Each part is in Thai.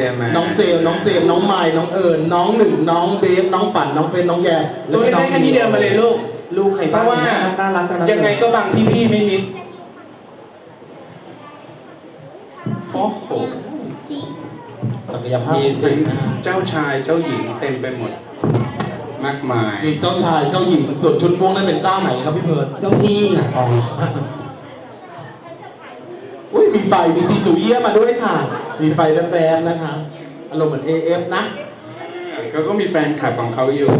เจมส์มาน้องเจมส์น้องเจมส์น้องไมล์น้องเอิญน้องหนึ่งน้องเบฟน้องฝันน้องเฟนน้องแยตัวเล็กๆแค่นี้เดินมาเลยลูก ลูกใครเพบ้างราะว่าน่ารักทั้งนั้นยังไงก็บางพี่ๆไม่มิดโอ้โหศักยภาพมีของเด็ทั้งกนะฮะเจ้าชายเจ้าหญิงเต็มไปหมด มากมาย มีเจ้าชายเจ้าหญิงส่วนชุดม่วงนั่นเป็นเจ้าไหนครับพี่เพิร์ดเจ้าที่อะอ๋ออุ้ย มีไฟมีปีจูเยี่ยมาด้วยค่ะ มีไฟแวบๆนะคะอารมณ์เหมือน AF นะ เขาก็มีแฟนคลับของเขาอยู่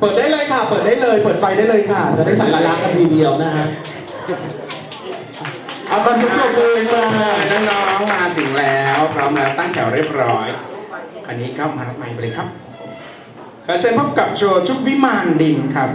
เปิดได้เลยค่ะ เปิดได้เลย เปิดไฟได้เลยค่ะ จะได้สักการะกันทีเดียวนะฮะเอาคอนเสิร์ตปรบมือมาน้องๆมาถึงแล้วพร้อมแล้วตั้งแถวเรียบร้อย อันนี้ก็มารับไมค์ไปเลยครับขอเชิญพบกับโชว์ชุดวิมานดินครับ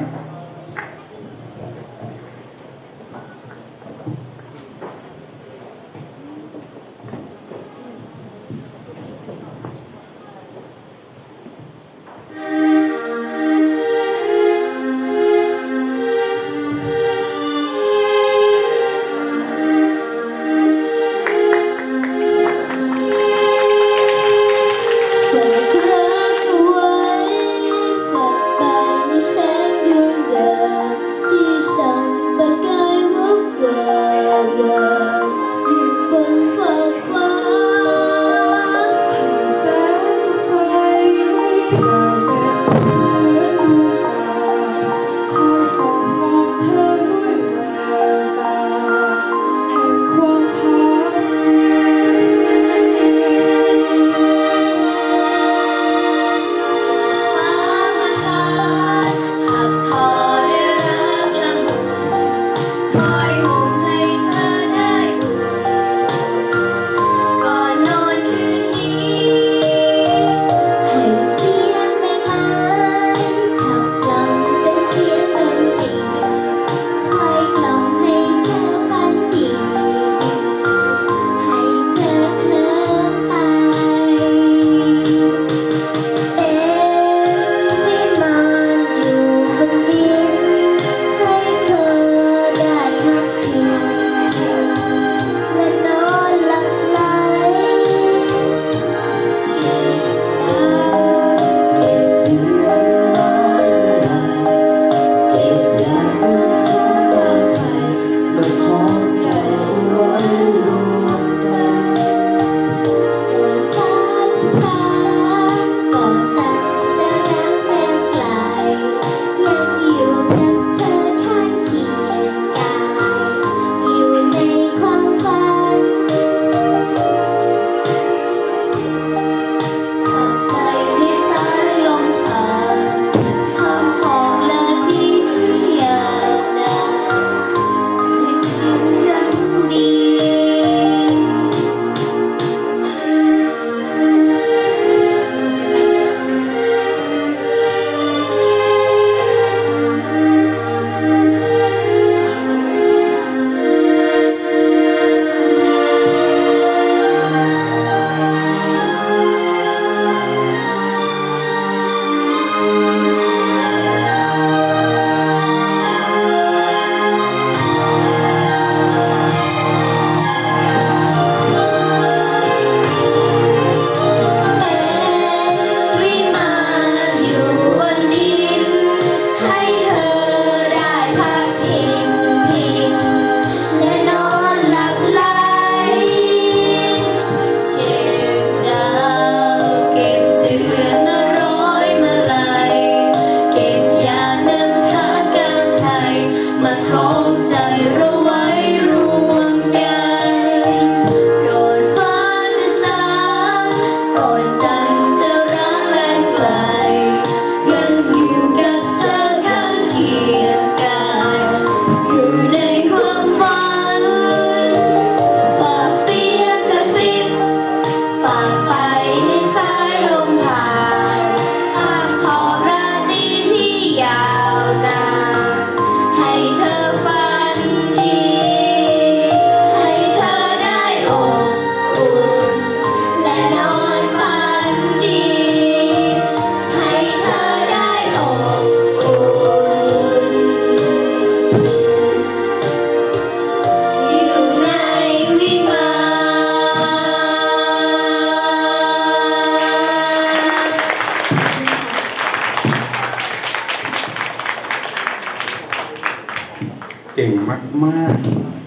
มาก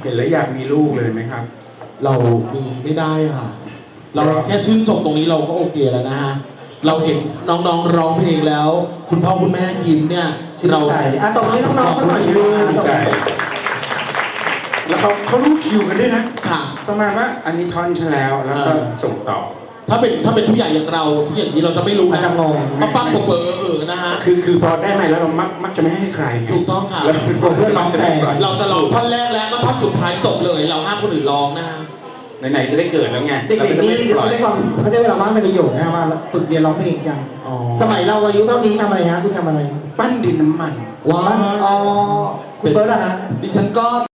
เห็นแล้วอยากมีลูกเลยไหมครับ เรามีไม่ได้ค่ะ เราแค่ชื่นชมตรงนี้เราก็โอเคแล้วนะฮะเราเห็นน้องๆร้องเพลงแล้ว คุณพ่อคุณแม่ยิ้มเนี่ยชื่นเราใจอะตบมือให้น้องๆสักหน่อยชื่ดีนใจแล้วเขาเขารู้คิวกันด้วยนะ ค่ะ ประมาณว่าอันนี้ท่อนฉันแล้วแล้วก็เออส่งต่อ ถ้าเป็นถ้าเป็นผู้ใหญ่อย่างเราที่อย่างนี้เราจะไม่รู้อาจนะจะงงปั๊บปั๊บเบอร์เออเออนะฮะ คือคือพอได้ไหมแล้วเรามักมักจะไม่ให้ใครไงถูกต้องค่ะ แล้วกลัวเพื่อนร้องแซง เราจะร้องท่อนแรกแล้วก็ท่อนสุดท้ายจบเลย เราห้ามคนอื่นร้องนะฮะ ไหนๆจะได้เกิดแล้วไงเด็กราๆจะนี่ไม่ปล่เขาอยใช้ความเขาใช้เวลาว่างเป็นประโยชน์นะว่าฝึกเรียนร้องเพลงอย่างอ๋อ สมัยเราอายุเท่านี้ทำอะไรฮะคุณทำอะไรปั้นดินน้ำมัน ว้าอ๋อวคุณเบิร์ดอะฮะ ดิฉันก็